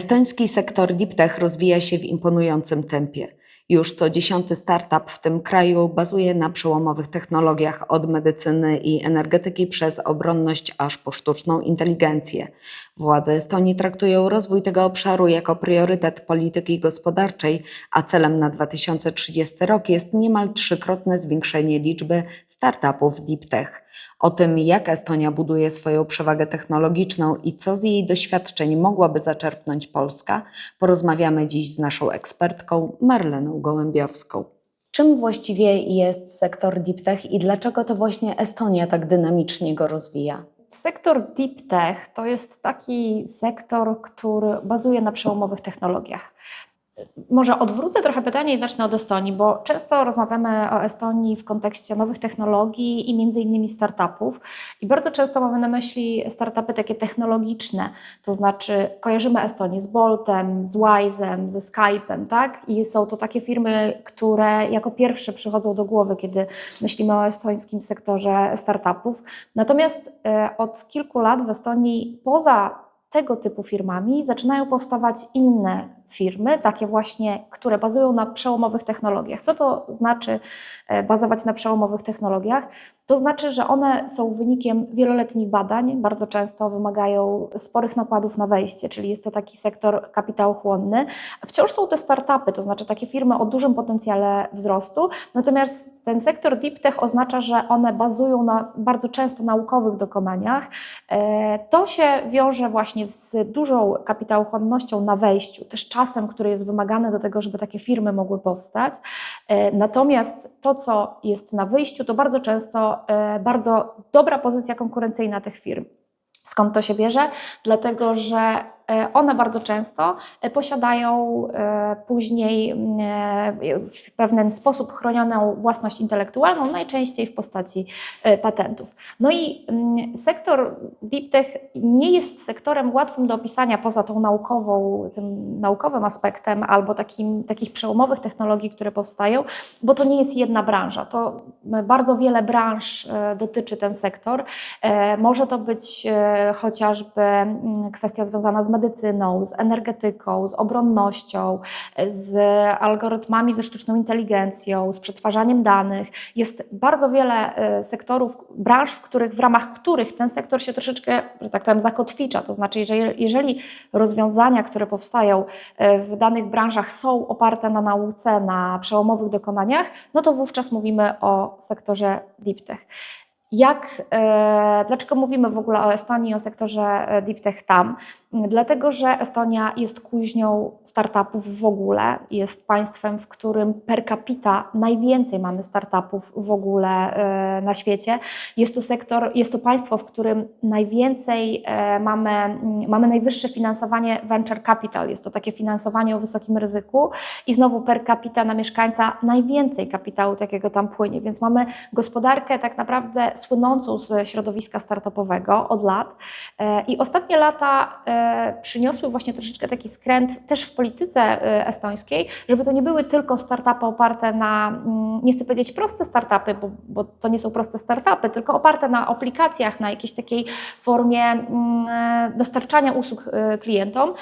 Estoński sektor deep rozwija się w imponującym tempie. Już co dziesiąty startup w tym kraju bazuje na przełomowych technologiach od medycyny i energetyki przez obronność aż po sztuczną inteligencję. Władze Estonii traktują rozwój tego obszaru jako priorytet polityki gospodarczej, a celem na 2030 rok jest niemal trzykrotne zwiększenie liczby startupów deep tech. O tym, jak Estonia buduje swoją przewagę technologiczną i co z jej doświadczeń mogłaby zaczerpnąć Polska, porozmawiamy dziś z naszą ekspertką Marleną Gołębiowską. Czym właściwie jest sektor deep tech i dlaczego to właśnie Estonia tak dynamicznie go rozwija? Sektor deep tech to jest taki sektor, który bazuje na przełomowych technologiach. Może odwrócę trochę pytanie i zacznę od Estonii, bo często rozmawiamy o Estonii w kontekście nowych technologii i między innymi startupów. I bardzo często mamy na myśli startupy takie technologiczne, to znaczy kojarzymy Estonię z Boltem, z Wise'em, ze Skype'em, tak? I są to takie firmy, które jako pierwsze przychodzą do głowy, kiedy myślimy o estońskim sektorze startupów. Natomiast e, od kilku lat w Estonii poza tego typu firmami zaczynają powstawać inne firmy, takie właśnie, które bazują na przełomowych technologiach. Co to znaczy e, bazować na przełomowych technologiach? To znaczy, że one są wynikiem wieloletnich badań, bardzo często wymagają sporych nakładów na wejście, czyli jest to taki sektor kapitałochłonny. Wciąż są to startupy, to znaczy takie firmy o dużym potencjale wzrostu, natomiast ten sektor deep tech oznacza, że one bazują na bardzo często naukowych dokonaniach. E, To się wiąże właśnie z dużą kapitałochłonnością na wejściu, też czasem, który jest wymagany do tego, żeby takie firmy mogły powstać. E, Natomiast to, co jest na wyjściu, to bardzo często e, bardzo dobra pozycja konkurencyjna tych firm. Skąd to się bierze? Dlatego, że one bardzo często e, posiadają e, później e, w pewien sposób chronioną własność intelektualną, najczęściej w postaci e, patentów. No i mm, sektor deep tech nie jest sektorem łatwym do opisania poza tą naukową, tym naukowym aspektem albo takim, takich przełomowych technologii, które powstają, bo to nie jest jedna branża. To bardzo wiele branż e, dotyczy ten sektor. E, Może to być e, chociażby mm, kwestia związana z medycyną, z energetyką, z obronnością, z algorytmami, ze sztuczną inteligencją, z przetwarzaniem danych. Jest bardzo wiele e, sektorów, branż, w których, w ramach których ten sektor się troszeczkę, że tak powiem, zakotwicza. To znaczy, jeżeli, jeżeli rozwiązania, które powstają e, w danych branżach są oparte na nauce, na przełomowych dokonaniach, no to wówczas mówimy o sektorze deep tech. Jak, e, dlaczego mówimy w ogóle o Estonii, o sektorze e, deep tech tam? Dlatego, że Estonia jest kuźnią startupów w ogóle. Jest państwem, w którym per capita najwięcej mamy startupów w ogóle e, na świecie. Jest to sektor, jest to państwo, w którym najwięcej mamy, mamy najwyższe finansowanie venture capital. Jest to takie finansowanie o wysokim ryzyku i znowu per capita na mieszkańca najwięcej kapitału takiego tam płynie. Więc mamy gospodarkę tak naprawdę słynącą z środowiska startupowego od lat. E, I ostatnie lata e, przyniosły właśnie troszeczkę taki skręt też w polityce e, estońskiej, żeby to nie były tylko startupy oparte na, mm, nie chcę powiedzieć proste startupy, bo, bo to nie są proste startupy, tylko oparte na aplikacjach, na jakiejś takiej formie mm, dostarczania usług klientom,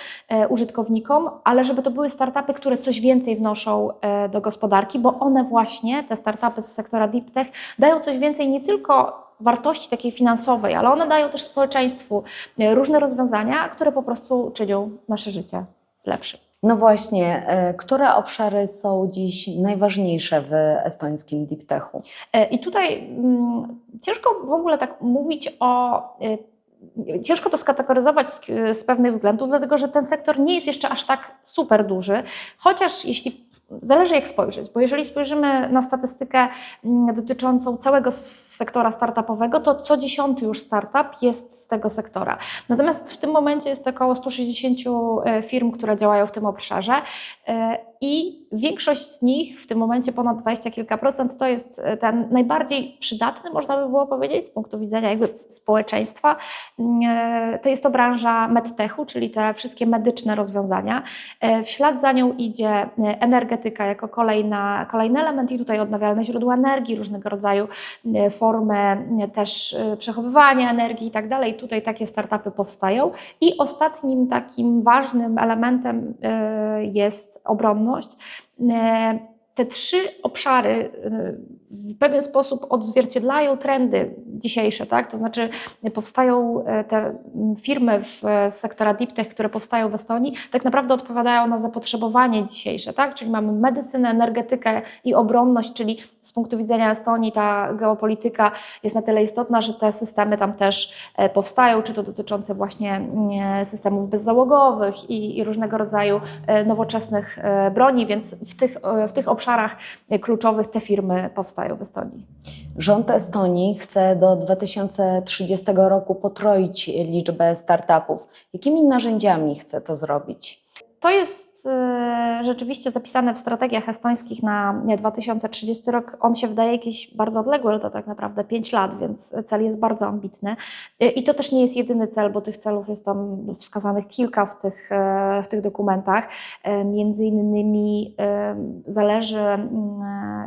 użytkownikom, ale żeby to były startupy, które coś więcej wnoszą do gospodarki, bo one właśnie, te startupy z sektora deep tech, dają coś więcej nie tylko wartości takiej finansowej, ale one dają też społeczeństwu e, różne rozwiązania, które po prostu czynią nasze życie lepszym. No właśnie, e, które obszary są dziś najważniejsze w estońskim deep techu? E, I tutaj mm, ciężko w ogóle tak mówić o. Ciężko to skategoryzować z, z pewnych względów, dlatego że ten sektor nie jest jeszcze aż tak super duży, chociaż jeśli zależy jak spojrzeć, bo jeżeli spojrzymy na statystykę mm, dotyczącą całego sektora startupowego, to co dziesiąty już startup jest z tego sektora. Natomiast w tym momencie jest około 160 e, firm, które działają w tym obszarze e, i większość z nich, w tym momencie ponad 20 kilka procent, to jest e, ten najbardziej przydatny, można by było powiedzieć, z punktu widzenia jakby społeczeństwa, to jest to branża medtechu, czyli te wszystkie medyczne rozwiązania. E, W ślad za nią idzie e, energetyka jako kolejna, kolejny element i tutaj odnawialne źródła energii, różnego rodzaju e, formy też przechowywania energii i tak dalej. Tutaj takie startupy powstają. I ostatnim takim ważnym elementem jest obronność. E, Te trzy obszary e, w pewien sposób odzwierciedlają trendy dzisiejsze, tak? To znaczy powstają e, te firmy w, z sektora deep tech, które powstają w Estonii, tak naprawdę odpowiadają na zapotrzebowanie dzisiejsze, tak? Czyli mamy medycynę, energetykę i obronność, czyli z punktu widzenia Estonii ta geopolityka jest na tyle istotna, że te systemy tam też e, powstają, czy to dotyczące właśnie mm, systemów bezzałogowych i, i różnego rodzaju e, nowoczesnych e, broni, więc w tych, e, w tych obszarach e, kluczowych te firmy powstają w Estonii. Rząd Estonii chce do 2030 roku potroić liczbę startupów. Jakimi narzędziami chce to zrobić? To jest e, rzeczywiście zapisane w strategiach estońskich na nie, 2030 rok. On się wydaje jakiś bardzo odległy, ale to tak naprawdę 5 lat, więc cel jest bardzo ambitny. E, I to też nie jest jedyny cel, bo tych celów jest tam wskazanych kilka w tych, e, w tych dokumentach. Między innymi zależy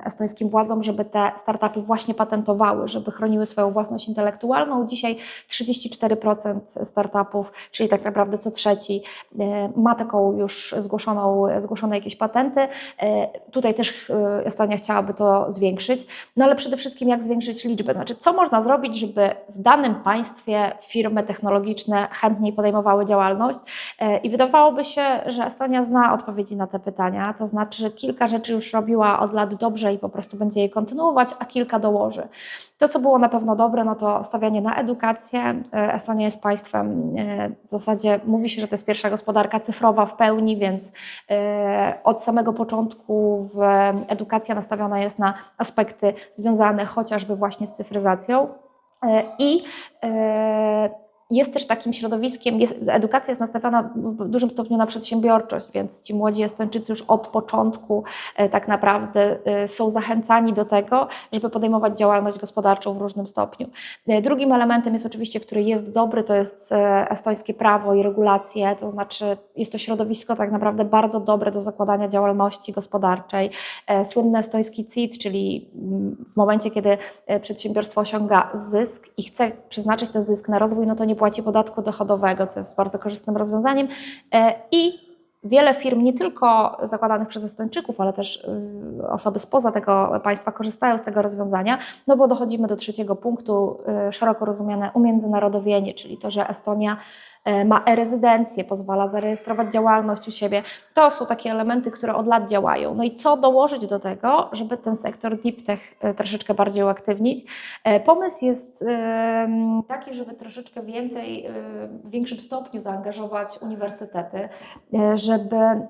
estońskim władzom, żeby te startupy właśnie patentowały, żeby chroniły swoją własność intelektualną. Dzisiaj 34% startupów, czyli tak naprawdę co trzeci, ma taką już zgłoszoną, zgłoszone jakieś patenty. E, Tutaj też e, Estonia chciałaby to zwiększyć. No ale przede wszystkim jak zwiększyć liczbę? Znaczy, co można zrobić, żeby w danym państwie firmy technologiczne chętniej podejmowały działalność? E, I wydawałoby się, że Estonia zna odpowiedzi na te pytania, to znaczy kilka rzeczy już robiła od lat dobrze i po prostu będzie je kontynuować, a kilka dołoży. To, co było na pewno dobre, no to stawianie na edukację. Estonia jest państwem, w zasadzie mówi się, że to jest pierwsza gospodarka cyfrowa w pełni, więc e, od samego początku edukacja nastawiona jest na aspekty związane chociażby właśnie z cyfryzacją. E, I e, jest też takim środowiskiem, jest, edukacja jest nastawiona w dużym stopniu na przedsiębiorczość, więc ci młodzi Estończycy już od początku e, tak naprawdę e, są zachęcani do tego, żeby podejmować działalność gospodarczą w różnym stopniu. E, Drugim elementem jest oczywiście, który jest dobry, to jest estońskie prawo i regulacje, to znaczy jest to środowisko tak naprawdę bardzo dobre do zakładania działalności gospodarczej. Słynny estoński CIT, czyli mm, w momencie, kiedy przedsiębiorstwo osiąga zysk i chce przeznaczyć ten zysk na rozwój, no to nie płaci podatku dochodowego, co jest bardzo korzystnym rozwiązaniem. E, I wiele firm, nie tylko zakładanych przez Estończyków, ale też y, osoby spoza tego państwa korzystają z tego rozwiązania, no bo dochodzimy do trzeciego punktu, y, szeroko rozumiane umiędzynarodowienie, czyli to, że Estonia ma e-rezydencję, pozwala zarejestrować działalność u siebie. To są takie elementy, które od lat działają. No i co dołożyć do tego, żeby ten sektor deep tech e, troszeczkę bardziej uaktywnić? E, Pomysł jest taki, żeby troszeczkę więcej, e, w większym stopniu zaangażować uniwersytety, e, żeby e,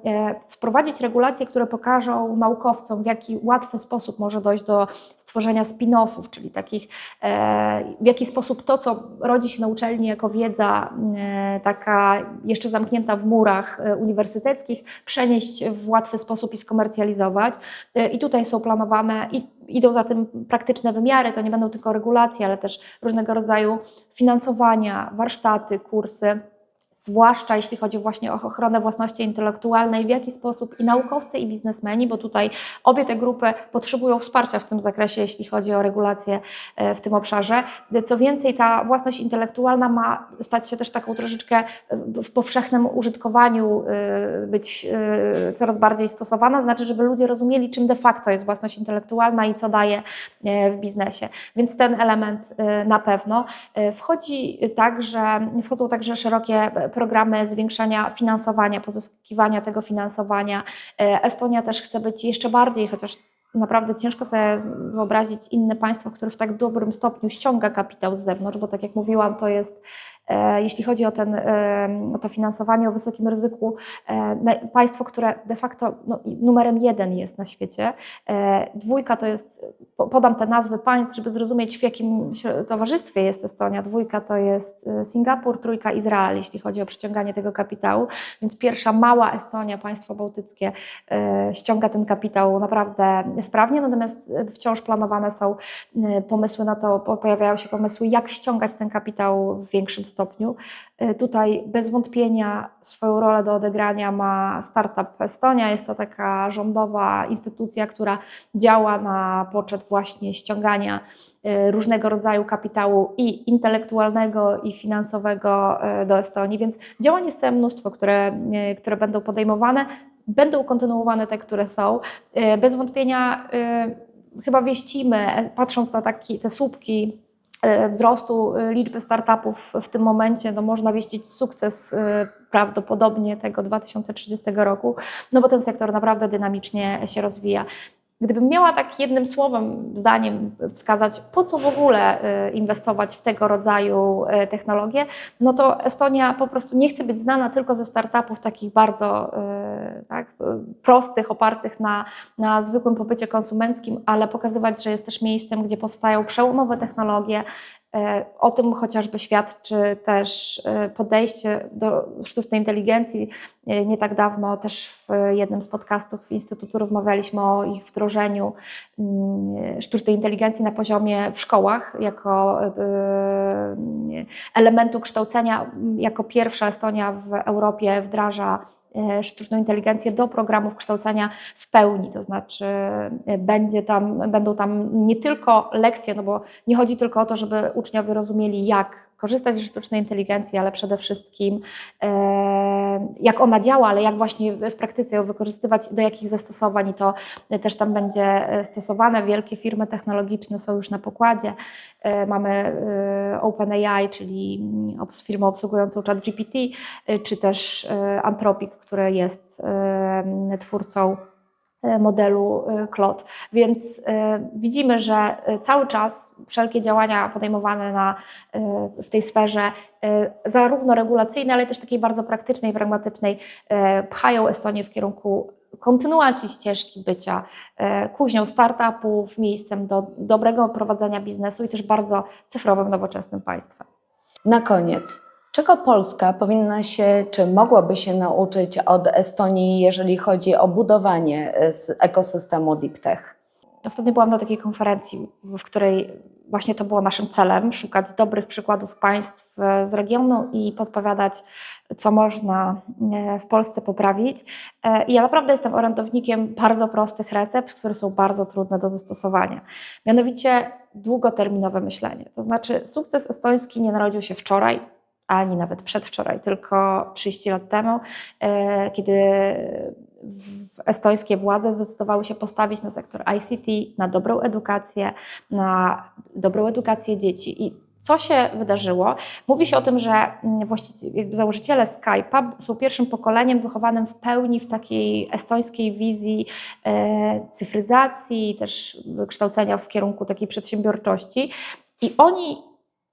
wprowadzić regulacje, które pokażą naukowcom, w jaki łatwy sposób może dojść do stworzenia spin-offów, czyli takich, e, w jaki sposób to, co rodzi się na uczelni jako wiedza e, taka jeszcze zamknięta w murach e, uniwersyteckich, przenieść w łatwy sposób i skomercjalizować. E, I tutaj są planowane i idą za tym praktyczne wymiary, to nie będą tylko regulacje, ale też różnego rodzaju finansowania, warsztaty, kursy zwłaszcza jeśli chodzi właśnie o ochronę własności intelektualnej, w jaki sposób i naukowcy, i biznesmeni, bo tutaj obie te grupy potrzebują wsparcia w tym zakresie, jeśli chodzi o regulacje e, w tym obszarze. Co więcej, ta własność intelektualna ma stać się też taką troszeczkę e, w powszechnym użytkowaniu, e, być coraz bardziej stosowana, znaczy, żeby ludzie rozumieli, czym de facto jest własność intelektualna i co daje w biznesie. Więc ten element na pewno. Wchodzi także, wchodzą także szerokie programy zwiększania finansowania, pozyskiwania tego finansowania. E, Estonia też chce być jeszcze bardziej, chociaż naprawdę ciężko sobie wyobrazić inne państwo, które w tak dobrym stopniu ściąga kapitał z zewnątrz, bo tak jak mówiłam, to jest jeśli chodzi o, ten, e, o to finansowanie o wysokim ryzyku, e, państwo, które de facto no, numerem jeden jest na świecie. E, Dwójka to jest, po- podam te nazwy państw, żeby zrozumieć w jakim towarzystwie jest Estonia. Dwójka to jest e, Singapur, trójka Izrael, jeśli chodzi o przyciąganie tego kapitału. Więc pierwsza mała Estonia, państwo bałtyckie, e, ściąga ten kapitał naprawdę sprawnie, natomiast e, wciąż planowane są e, pomysły na to, po- pojawiają się pomysły, jak ściągać ten kapitał w większym stopniu. Y, Tutaj bez wątpienia swoją rolę do odegrania ma Startup Estonia. Jest to taka rządowa instytucja, która działa na poczet właśnie ściągania y, różnego rodzaju kapitału i intelektualnego, i finansowego y, do Estonii, więc działań jest całe mnóstwo, które, które będą podejmowane. Będą kontynuowane te, które są. Bez wątpienia chyba wieścimy, e, patrząc na taki, te słupki e, wzrostu e, liczby startupów w tym momencie, no można wieścić sukces e, prawdopodobnie tego 2030 roku, no bo ten sektor naprawdę dynamicznie się rozwija. Gdybym miała tak jednym słowem, zdaniem wskazać, po co w ogóle e, inwestować w tego rodzaju e, technologie, no to Estonia po prostu nie chce być znana tylko ze startupów takich bardzo e, tak, prostych, opartych na, na zwykłym popycie konsumenckim, ale pokazywać, że jest też miejscem, gdzie powstają przełomowe technologie. E, O tym chociażby świadczy też e, podejście do sztucznej inteligencji. E, Nie tak dawno też w jednym z podcastów Instytutu rozmawialiśmy o ich wdrożeniu mm, sztucznej inteligencji na poziomie w szkołach jako elementu kształcenia. Jako pierwsza Estonia w Europie wdraża sztuczną inteligencję do programów kształcenia w pełni, to znaczy e, będzie tam, będą tam nie tylko lekcje, no bo nie chodzi tylko o to, żeby uczniowie rozumieli, jak korzystać ze sztucznej inteligencji, ale przede wszystkim e, jak ona działa, ale jak właśnie w praktyce ją wykorzystywać, do jakich zastosowań i to też tam będzie e, stosowane. Wielkie firmy technologiczne są już na pokładzie. E, Mamy e, OpenAI, czyli mm, firmę obsługującą ChatGPT, e, czy też e, Anthropic, który jest e, twórcą e, modelu e, Claude. Więc e, widzimy, że e, cały czas wszelkie działania podejmowane na, e, w tej sferze, e, zarówno regulacyjnej, ale też takiej bardzo praktycznej, pragmatycznej, e, pchają Estonię w kierunku kontynuacji ścieżki bycia e, kuźnią startupów, miejscem do dobrego prowadzenia biznesu i też bardzo cyfrowym, nowoczesnym państwem. Na koniec, czego Polska powinna się, czy mogłaby się nauczyć od Estonii, jeżeli chodzi o budowanie e, ekosystemu Deep Tech? Ostatnio byłam na takiej konferencji, w której właśnie to było naszym celem szukać dobrych przykładów państw e, z regionu i podpowiadać, co można e, w Polsce poprawić. I ja naprawdę jestem orędownikiem bardzo prostych recept, które są bardzo trudne do zastosowania. Mianowicie długoterminowe myślenie. To znaczy, sukces estoński nie narodził się wczoraj, ani nawet przedwczoraj, tylko 30 lat temu, e, kiedy estońskie władze zdecydowały się postawić na sektor ICT, na dobrą edukację, na dobrą edukację dzieci. I co się wydarzyło? Mówi się o tym, że mm, założyciele Skype'a są pierwszym pokoleniem wychowanym w pełni w takiej estońskiej wizji e, cyfryzacji, też kształcenia w kierunku takiej przedsiębiorczości. I oni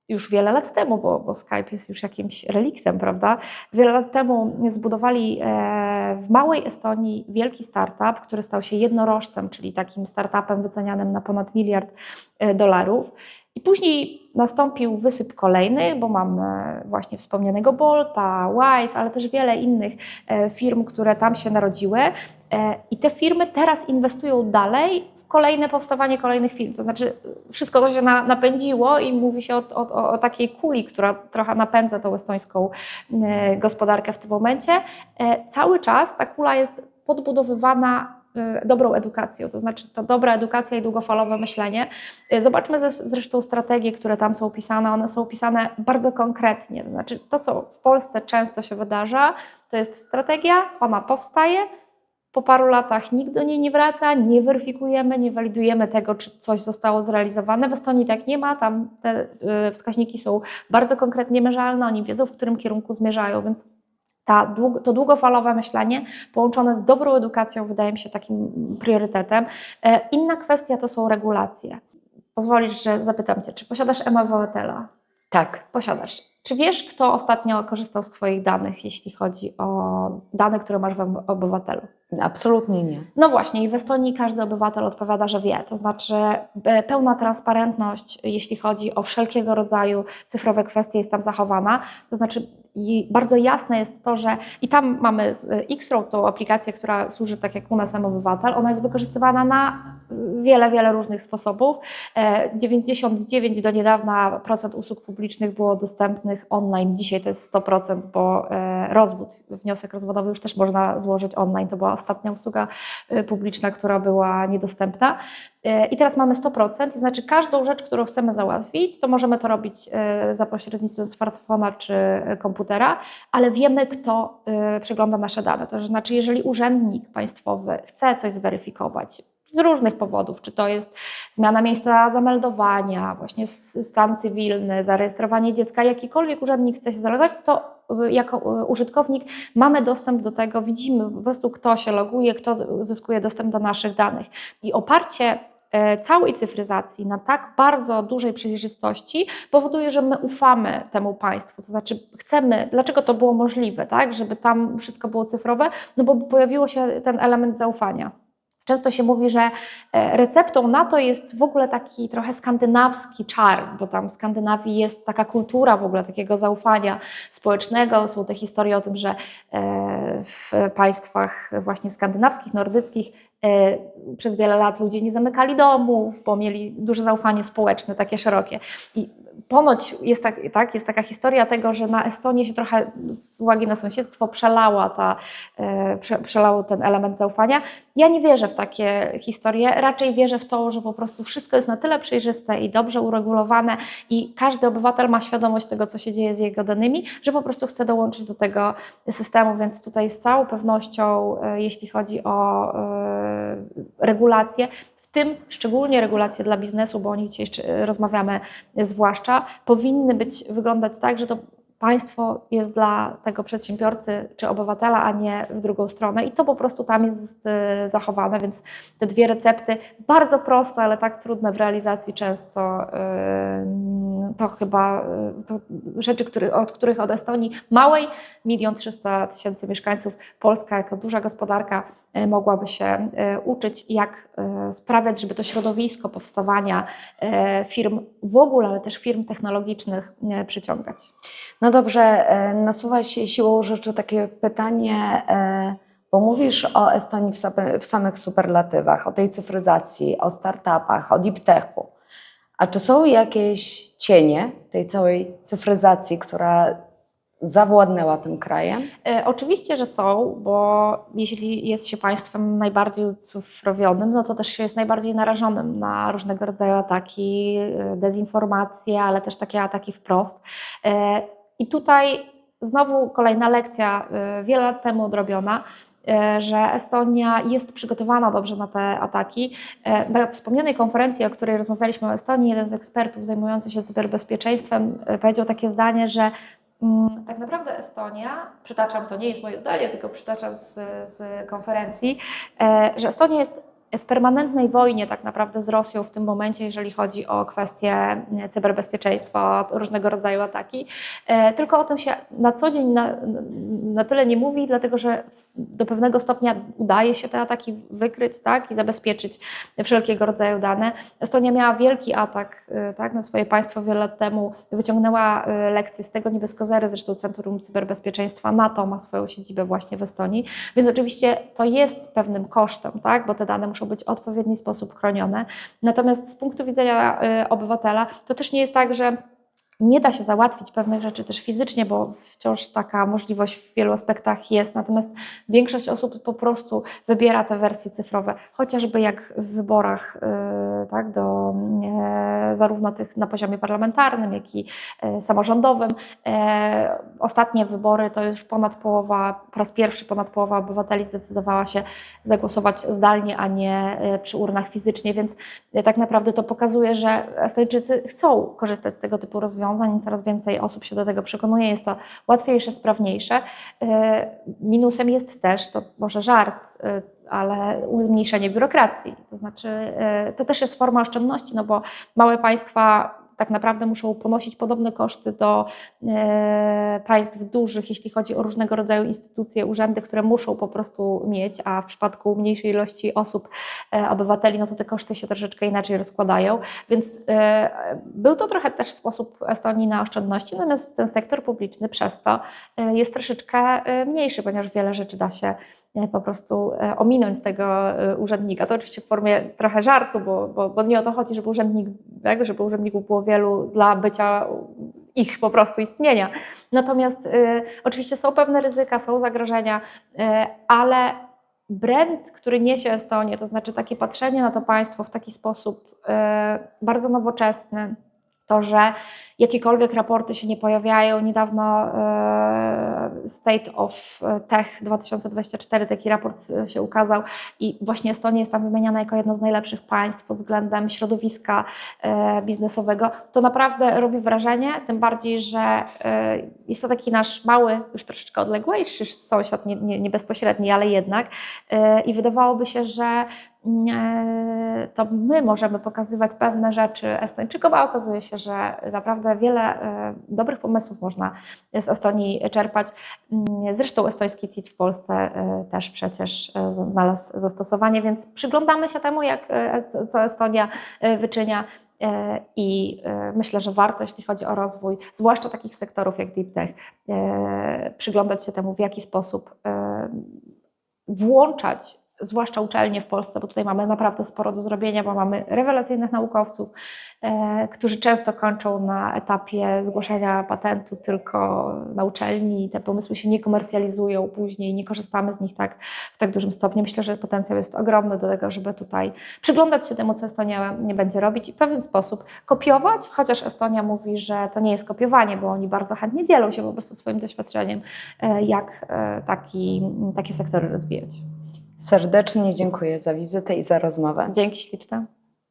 już wiele lat temu, bo, bo Skype jest już jakimś reliktem, prawda? Wiele lat temu zbudowali e, w małej Estonii wielki startup, który stał się jednorożcem, czyli takim startupem wycenianym na ponad miliard e, dolarów. I później nastąpił wysyp kolejnych, bo mamy właśnie wspomnianego Bolta, Wise, ale też wiele innych e, firm, które tam się narodziły. E, I te firmy teraz inwestują dalej kolejne powstawanie kolejnych firm. To znaczy, wszystko to się na, napędziło i mówi się o, o, o takiej kuli, która trochę napędza tą estońską e, gospodarkę w tym momencie. E, cały czas ta kula jest podbudowywana e, dobrą edukacją, to znaczy ta dobra edukacja i długofalowe myślenie. Zobaczmy zresztą strategie, które tam są opisane. One są opisane bardzo konkretnie. To znaczy to, co w Polsce często się wydarza, to jest strategia, ona powstaje, po paru latach nikt do niej nie wraca, nie weryfikujemy, nie walidujemy tego, czy coś zostało zrealizowane. W Estonii tak nie ma, tam te y, wskaźniki są bardzo konkretnie mierzalne, oni wiedzą, w którym kierunku zmierzają, więc ta, to długofalowe myślenie połączone z dobrą edukacją wydaje mi się takim priorytetem. E, Inna kwestia to są regulacje. Pozwolisz, że zapytam Cię, czy posiadasz e-obywatela? Tak, Posiadasz. Czy wiesz, kto ostatnio korzystał z Twoich danych, jeśli chodzi o dane, które masz w obywatelu? absolutnie nie. No właśnie, i w Estonii każdy obywatel odpowiada, że wie. To znaczy e, pełna transparentność, jeśli chodzi o wszelkiego rodzaju cyfrowe kwestie, jest tam zachowana. To znaczy, i bardzo jasne jest to, że i tam mamy e, Xroad, tą aplikację, która służy tak jak u nas sam obywatel, ona jest wykorzystywana na wiele, wiele różnych sposobów. E, 99 do niedawna procent usług publicznych było dostępnych online, dzisiaj to jest 100%, bo e, rozwód, wniosek rozwodowy już też można złożyć online, to była ostatnia usługa e, publiczna, która była niedostępna. E, I teraz mamy 100%, to znaczy każdą rzecz, którą chcemy załatwić, to możemy to robić e, za pośrednictwem smartfona czy e, komputera, ale wiemy, kto przegląda nasze dane. To znaczy, jeżeli urzędnik państwowy chce coś zweryfikować, z różnych powodów, czy to jest zmiana miejsca zameldowania, właśnie stan cywilny, zarejestrowanie dziecka, jakikolwiek urzędnik chce się zalogować, to jako użytkownik mamy dostęp do tego, widzimy po prostu, kto się loguje, kto zyskuje dostęp do naszych danych. I oparcie całej cyfryzacji na tak bardzo dużej przejrzystości powoduje, że my ufamy temu państwu. To znaczy chcemy, dlaczego to było możliwe, tak, żeby tam wszystko było cyfrowe? No bo pojawiło się ten element zaufania. Często się mówi, że e, receptą na to jest w ogóle taki trochę skandynawski czar, bo tam w Skandynawii jest taka kultura w ogóle takiego zaufania społecznego. Są te historie o tym, że e, w państwach właśnie skandynawskich, nordyckich e, przez wiele lat ludzie nie zamykali domów, bo mieli duże zaufanie społeczne, takie szerokie. I ponoć jest, tak, tak, jest taka historia tego, że na Estonię się trochę z uwagi na sąsiedztwo przelała ta, e, prze, przelało ten element zaufania. Ja nie wierzę w takie historie, raczej wierzę w to, że po prostu wszystko jest na tyle przejrzyste i dobrze uregulowane i każdy obywatel ma świadomość tego, co się dzieje z jego danymi, że po prostu chce dołączyć do tego systemu, więc tutaj z całą pewnością, e, jeśli chodzi o e, regulacje, w tym szczególnie regulacje dla biznesu, bo o nich dzisiaj jeszcze rozmawiamy zwłaszcza, powinny być wyglądać tak, że to państwo jest dla tego przedsiębiorcy czy obywatela, a nie w drugą stronę. I to po prostu tam jest e, zachowane, więc te dwie recepty, bardzo proste, ale tak trudne w realizacji często, e, to chyba e, to rzeczy, od których od Estonii małej, milion trzysta tysięcy mieszkańców, Polska jako duża gospodarka e, mogłaby się e, uczyć, jak e, sprawiać, żeby to środowisko powstawania e, firm w ogóle, ale też firm technologicznych e, przyciągać. No dobrze, e, nasuwa się siłą rzeczy takie pytanie, e, bo mówisz o Estonii w, samych superlatywach, o tej cyfryzacji, o startupach, o deep techu. A czy są jakieś cienie tej całej cyfryzacji, która zawładnęła tym krajem? E, Oczywiście, że są, bo jeśli jest się państwem najbardziej ucyfrowionym, no to też się jest najbardziej narażonym na różnego rodzaju ataki, e, dezinformacje, ale też takie ataki wprost. E, I tutaj znowu kolejna lekcja, e, wiele lat temu odrobiona, e, że Estonia jest przygotowana dobrze na te ataki. E, Na wspomnianej konferencji, o której rozmawialiśmy o Estonii, jeden z ekspertów zajmujący się cyberbezpieczeństwem powiedział takie zdanie, że Tak naprawdę Estonia, przytaczam, to nie jest moje zdanie, tylko przytaczam z, z konferencji, e, że Estonia jest w permanentnej wojnie tak naprawdę z Rosją w tym momencie, jeżeli chodzi o kwestie e, cyberbezpieczeństwa, różnego rodzaju ataki. E, Tylko o tym się na co dzień na, na tyle nie mówi, dlatego że do pewnego stopnia udaje się te ataki wykryć tak, i zabezpieczyć wszelkiego rodzaju dane. Estonia miała wielki atak e, tak, na swoje państwo wiele lat temu, wyciągnęła e, lekcje z tego, nie bez kozery, zresztą Centrum Cyberbezpieczeństwa NATO ma swoją siedzibę właśnie w Estonii, więc oczywiście to jest pewnym kosztem, tak, bo te dane muszą być w odpowiedni sposób chronione. Natomiast z punktu widzenia e, obywatela to też nie jest tak, że nie da się załatwić pewnych rzeczy też fizycznie, bo wciąż taka możliwość w wielu aspektach jest. Natomiast większość osób po prostu wybiera te wersje cyfrowe, chociażby jak w wyborach y, tak, do, e, zarówno tych na poziomie parlamentarnym, jak i e, samorządowym. E, Ostatnie wybory to już ponad połowa, po raz pierwszy ponad połowa obywateli zdecydowała się zagłosować zdalnie, a nie przy urnach fizycznie, więc tak naprawdę to pokazuje, że Estończycy chcą korzystać z tego typu rozwiązań i coraz więcej osób się do tego przekonuje. Jest to łatwiejsze, sprawniejsze. E, Minusem jest też, to może żart, e, ale zmniejszenie biurokracji. To znaczy, e, to też jest forma oszczędności, no bo małe państwa tak naprawdę muszą ponosić podobne koszty do e, państw dużych, jeśli chodzi o różnego rodzaju instytucje, urzędy, które muszą po prostu mieć, a w przypadku mniejszej ilości osób, e, obywateli, no to te koszty się troszeczkę inaczej rozkładają. Więc e, był to trochę też sposób Estonii na oszczędności, natomiast ten sektor publiczny przez to jest troszeczkę mniejszy, ponieważ wiele rzeczy da się po prostu e, ominąć tego e, urzędnika. To oczywiście w formie trochę żartu, bo, bo, bo nie o to chodzi, żeby urzędnik, żeby urzędników było wielu dla bycia ich po prostu istnienia. Natomiast e, oczywiście są pewne ryzyka, są zagrożenia, e, ale brand, który niesie Estonię, to znaczy takie patrzenie na to państwo w taki sposób e, bardzo nowoczesny, to, że jakiekolwiek raporty się nie pojawiają. Niedawno e, State of Tech 2024 taki raport e, się ukazał i właśnie Estonia jest tam wymieniana jako jedno z najlepszych państw pod względem środowiska e, biznesowego. To naprawdę robi wrażenie, tym bardziej, że jest to taki nasz mały, już troszeczkę odległejszy sąsiad, nie, nie, nie bezpośredni, ale jednak. I wydawałoby się, że e, to my możemy pokazywać pewne rzeczy Estończykom, a okazuje się, że naprawdę wiele e, dobrych pomysłów można z Estonii czerpać. Mm, Zresztą estoński CIT w Polsce e, też przecież e, znalazł zastosowanie, więc przyglądamy się temu, jak, co- Estonia wyczynia. I myślę, że warto, jeśli chodzi o rozwój, zwłaszcza takich sektorów jak Deep Tech, przyglądać się temu, w jaki sposób włączać zwłaszcza uczelnie w Polsce, bo tutaj mamy naprawdę sporo do zrobienia, bo mamy rewelacyjnych naukowców, e, którzy często kończą na etapie zgłoszenia patentu tylko na uczelni te pomysły się nie komercjalizują później, nie korzystamy z nich tak w tak dużym stopniu. Myślę, że potencjał jest ogromny do tego, żeby tutaj przyglądać się temu, co Estonia nie będzie robić i w pewien sposób kopiować, chociaż Estonia mówi, że to nie jest kopiowanie, bo oni bardzo chętnie dzielą się po prostu swoim doświadczeniem, e, jak e, taki, takie sektory rozwijać. Serdecznie dziękuję za wizytę i za rozmowę. Dzięki śliczne.